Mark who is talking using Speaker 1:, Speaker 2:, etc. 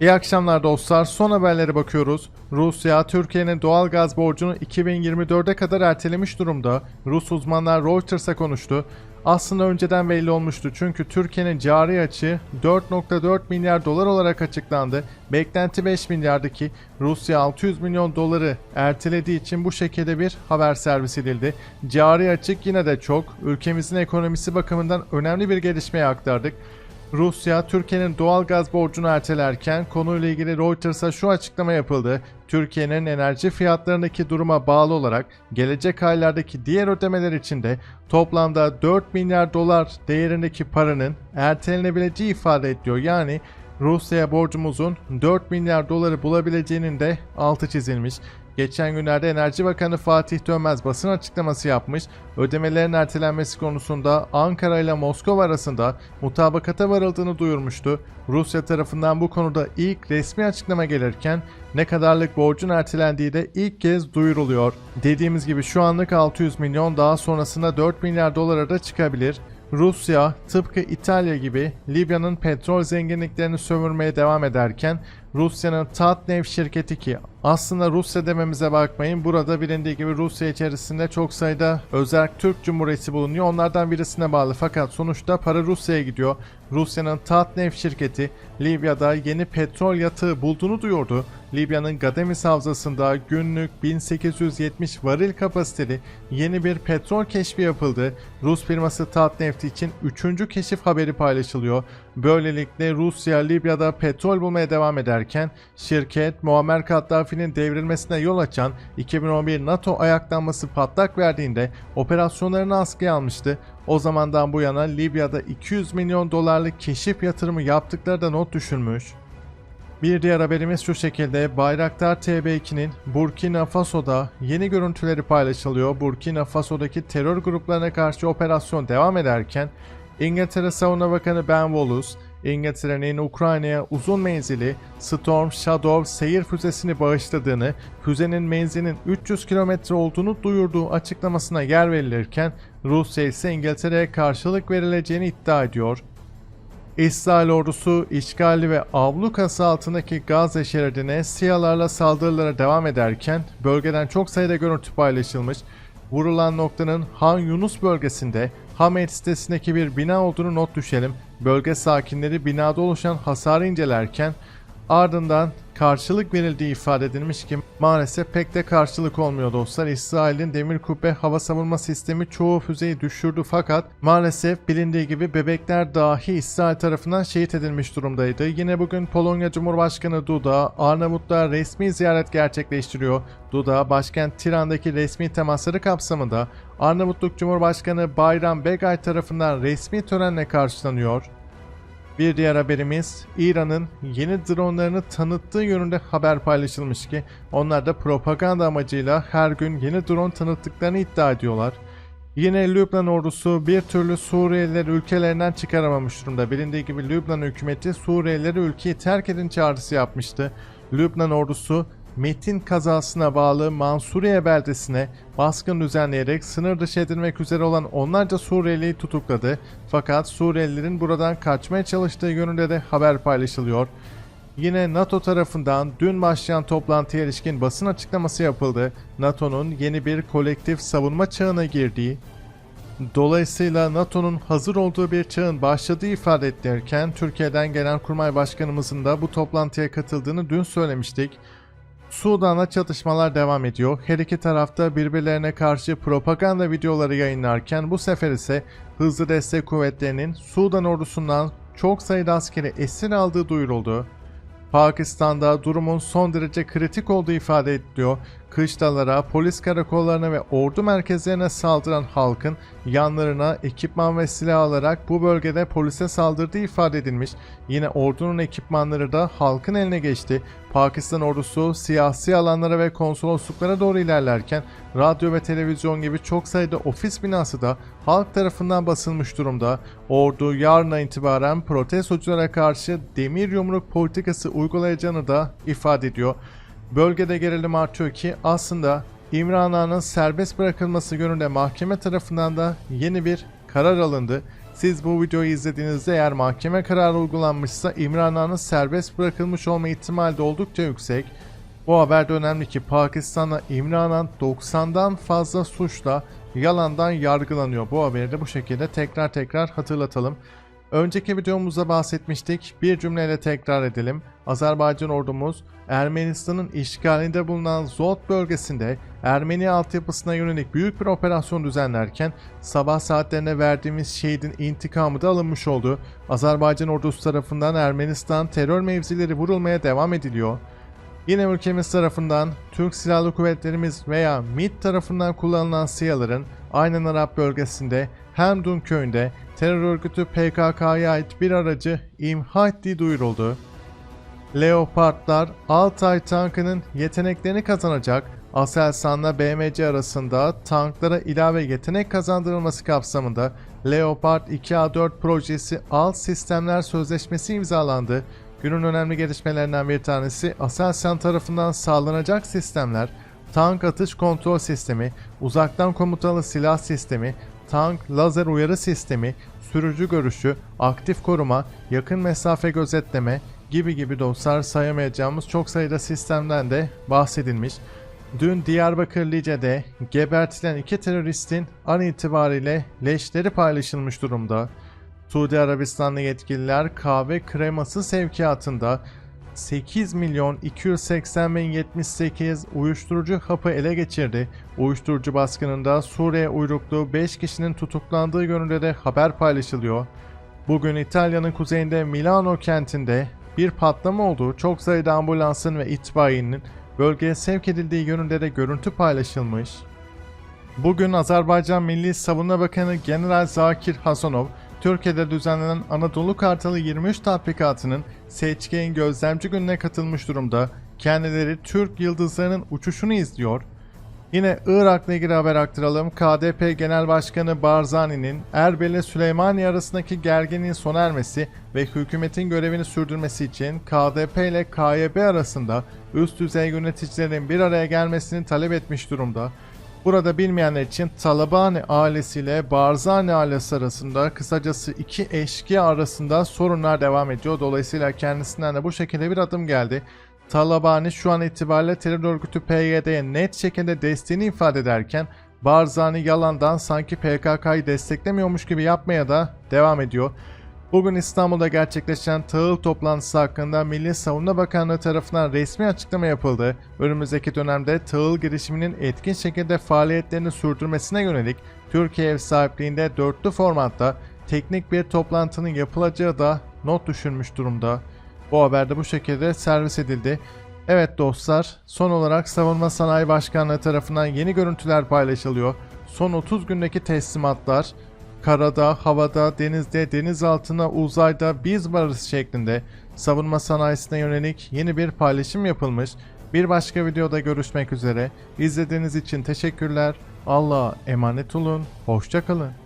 Speaker 1: İyi akşamlar dostlar. Son haberlere bakıyoruz. Rusya, Türkiye'nin doğal gaz borcunu 2024'e kadar ertelemiş durumda. Rus uzmanlar Reuters'a konuştu. Aslında önceden belli olmuştu çünkü Türkiye'nin cari açığı 4.4 milyar dolar olarak açıklandı. Beklenti 5 milyardı ki Rusya 600 milyon doları ertelediği için bu şekilde bir haber servis edildi. Cari açık yine de çok. Ülkemizin ekonomisi bakımından önemli bir gelişmeye aktardık. Rusya, Türkiye'nin doğal gaz borcunu ertelerken konuyla ilgili Reuters'a şu açıklama yapıldı. Türkiye'nin enerji fiyatlarındaki duruma bağlı olarak gelecek aylardaki diğer ödemeler için de toplamda 4 milyar dolar değerindeki paranın ertelenebileceği ifade ediyor. Yani Rusya'ya borcumuzun 4 milyar doları bulabileceğinin de altı çizilmiş. Geçen günlerde Enerji Bakanı Fatih Dönmez basın açıklaması yapmış. Ödemelerin ertelenmesi konusunda Ankara ile Moskova arasında mutabakata varıldığını duyurmuştu. Rusya tarafından bu konuda ilk resmi açıklama gelirken ne kadarlık borcun ertelendiği de ilk kez duyuruluyor. Dediğimiz gibi şu anlık 600 milyon daha sonrasında 4 milyar dolara da çıkabilir. Rusya tıpkı İtalya gibi Libya'nın petrol zenginliklerini sömürmeye devam ederken Rusya'nın Tatneft şirketi ki aslında Rusya dememize bakmayın burada bilindiği gibi Rusya içerisinde çok sayıda özel Türk Cumhuriyeti bulunuyor onlardan birisine bağlı fakat sonuçta para Rusya'ya gidiyor. Rusya'nın Tatneft şirketi Libya'da yeni petrol yatağı bulduğunu duyurdu. Libya'nın Gademis havzasında günlük 1870 varil kapasiteli yeni bir petrol keşfi yapıldı. Rus firması Tatneft için 3. keşif haberi paylaşılıyor. Böylelikle Rusya Libya'da petrol bulmaya devam ederken şirket Muammer Kaddafi'nin devrilmesine yol açan 2011 NATO ayaklanması patlak verdiğinde operasyonlarını askıya almıştı. O zamandan bu yana Libya'da 200 milyon dolarlık keşif yatırımı yaptıkları da not düşürmüş. Bir diğer haberimiz şu şekilde Bayraktar TB2'nin Burkina Faso'da yeni görüntüleri paylaşılıyor. Burkina Faso'daki terör gruplarına karşı operasyon devam ederken İngiltere Savunma Bakanı Ben Wallace, İngiltere'nin Ukrayna'ya uzun menzili Storm Shadow seyir füzesini bağışladığını, füzenin menzilinin 300 kilometre olduğunu duyurduğu açıklamasına yer verilirken Rusya ise İngiltere'ye karşılık verileceğini iddia ediyor. İsrail ordusu işgali ve ablukası altındaki Gazze şeridine siyalarla saldırılara devam ederken bölgeden çok sayıda görüntü paylaşılmış. Vurulan noktanın Han Yunus bölgesinde Hamed sitesindeki bir bina olduğunu not düşelim. Bölge sakinleri binada oluşan hasarı incelerken ardından karşılık verildiği ifade edilmiş ki maalesef pek de karşılık olmuyor dostlar. İsrail'in demir kubbe hava savunma sistemi çoğu füzeyi düşürdü fakat maalesef bilindiği gibi bebekler dahi İsrail tarafından şehit edilmiş durumdaydı. Yine bugün Polonya Cumhurbaşkanı Duda Arnavutluğa resmi ziyaret gerçekleştiriyor. Duda başkent Tiran'daki resmi temasları kapsamında Arnavutluk Cumhurbaşkanı Bayram Begay tarafından resmi törenle karşılanıyor. Bir diğer haberimiz İran'ın yeni dronlarını tanıttığı yönünde haber paylaşılmış ki onlar da propaganda amacıyla her gün yeni drone tanıttıklarını iddia ediyorlar. Yine Lübnan ordusu bir türlü Suriyelileri ülkelerinden çıkaramamış durumda. Bilindiği gibi Lübnan hükümeti Suriyelileri ülkeyi terk edin çağrısı yapmıştı. Lübnan ordusu Metin kazasına bağlı Mansuriye beldesine baskın düzenleyerek sınır dışı edilmek üzere olan onlarca Suriyeliyi tutukladı. Fakat Suriyelilerin buradan kaçmaya çalıştığı yönünde de haber paylaşılıyor. Yine NATO tarafından dün başlayan toplantıya ilişkin basın açıklaması yapıldı. NATO'nun yeni bir kolektif savunma çağına girdiği, Dolayısıyla NATO'nun hazır olduğu bir çağın başladığı ifade edilirken Türkiye'den gelen kurmay başkanımızın da bu toplantıya katıldığını dün söylemiştik. Sudan'da çatışmalar devam ediyor. Her iki tarafta birbirlerine karşı propaganda videoları yayınlarken bu sefer ise hızlı destek kuvvetlerinin Sudan ordusundan çok sayıda askeri esir aldığı duyuruldu. Pakistan'da durumun son derece kritik olduğu ifade ediliyor. Kışlalara, polis karakollarına ve ordu merkezlerine saldıran halkın yanlarına ekipman ve silah alarak bu bölgede polise saldırdığı ifade edilmiş. Yine ordunun ekipmanları da halkın eline geçti. Pakistan ordusu siyasi alanlara ve konsolosluklara doğru ilerlerken radyo ve televizyon gibi çok sayıda ofis binası da halk tarafından basılmış durumda. Ordu yarına itibaren protestoculara karşı demir yumruk politikası uygulayacağını da ifade ediyor. Bölgede gerilim artıyor ki aslında İmran Ağa'nın serbest bırakılması yönünde mahkeme tarafından da yeni bir karar alındı. Siz bu videoyu izlediğinizde eğer mahkeme kararı uygulanmışsa İmran Han'ın serbest bırakılmış olma ihtimali de oldukça yüksek. Bu haberde önemli ki Pakistan'da İmran Han 90'dan fazla suçla yalandan yargılanıyor. Bu haberi de bu şekilde tekrar tekrar hatırlatalım. Önceki videomuzda bahsetmiştik. Bir cümleyle tekrar edelim. Azerbaycan ordumuz Ermenistan'ın işgalinde bulunan Zot bölgesinde Ermeni altyapısına yönelik büyük bir operasyon düzenlerken sabah saatlerinde verdiğimiz şehidin intikamı da alınmış oldu. Azerbaycan ordusu tarafından Ermenistan terör mevzileri vurulmaya devam ediliyor. Yine ülkemiz tarafından Türk Silahlı Kuvvetlerimiz veya MİT tarafından kullanılan SİHA'ların aynen Arap bölgesinde Hemdun köyünde terör örgütü PKK'ya ait bir aracı imha ettiği duyuruldu. Leopardlar Altay tankının yeteneklerini kazanacak Aselsan'la BMC arasında tanklara ilave yetenek kazandırılması kapsamında Leopard 2A4 projesi alt sistemler sözleşmesi imzalandı. Günün önemli gelişmelerinden bir tanesi Aselsan tarafından sağlanacak sistemler, tank atış kontrol sistemi, uzaktan komutalı silah sistemi, tank lazer uyarı sistemi, sürücü görüşü, aktif koruma, yakın mesafe gözetleme gibi gibi dostlar sayamayacağımız çok sayıda sistemden de bahsedilmiş. Dün Diyarbakır Lice'de gebertilen iki teröristin an itibariyle leşleri paylaşılmış durumda. Suudi Arabistanlı yetkililer kahve kreması sevkiyatında 8 milyon 280 bin 78 uyuşturucu hapı ele geçirdi. Uyuşturucu baskınında Suriye uyruklu 5 kişinin tutuklandığı yönünde de haber paylaşılıyor. Bugün İtalya'nın kuzeyinde Milano kentinde bir patlama oldu. Çok sayıda ambulansın ve itfaiyenin bölgeye sevk edildiği yönünde de görüntü paylaşılmış. Bugün Azerbaycan Milli Savunma Bakanı General Zakir Hasanov, Türkiye'de düzenlenen Anadolu Kartalı 23 tatbikatının seçkin gözlemci gününe katılmış durumda. Kendileri Türk yıldızlarının uçuşunu izliyor. Yine Irak'la ilgili haber aktaralım. KDP Genel Başkanı Barzani'nin Erbil ile Süleymaniye arasındaki gerginliğin sona ermesi ve hükümetin görevini sürdürmesi için KDP ile KYB arasında üst düzey yöneticilerin bir araya gelmesini talep etmiş durumda. Burada bilmeyenler için Talabani ailesiyle Barzani ailesi arasında kısacası iki eşkıya arasında sorunlar devam ediyor. Dolayısıyla kendisinden de bu şekilde bir adım geldi. Talabani şu an itibariyle terör örgütü PYD'ye net şekilde desteğini ifade ederken Barzani yalandan sanki PKK'yı desteklemiyormuş gibi yapmaya da devam ediyor. Bugün İstanbul'da gerçekleşen tahıl toplantısı hakkında Milli Savunma Bakanlığı tarafından resmi açıklama yapıldı. Önümüzdeki dönemde tahıl girişiminin etkin şekilde faaliyetlerini sürdürmesine yönelik Türkiye ev sahipliğinde dörtlü formatta teknik bir toplantının yapılacağı da not düşülmüş durumda. Bu haber de bu şekilde servis edildi. Evet dostlar, son olarak Savunma Sanayi Başkanlığı tarafından yeni görüntüler paylaşılıyor. Son 30 gündeki teslimatlar, karada, havada, denizde, denizaltına, uzayda biz varız şeklinde savunma sanayisine yönelik yeni bir paylaşım yapılmış. Bir başka videoda görüşmek üzere. İzlediğiniz için teşekkürler. Allah'a emanet olun. Hoşçakalın.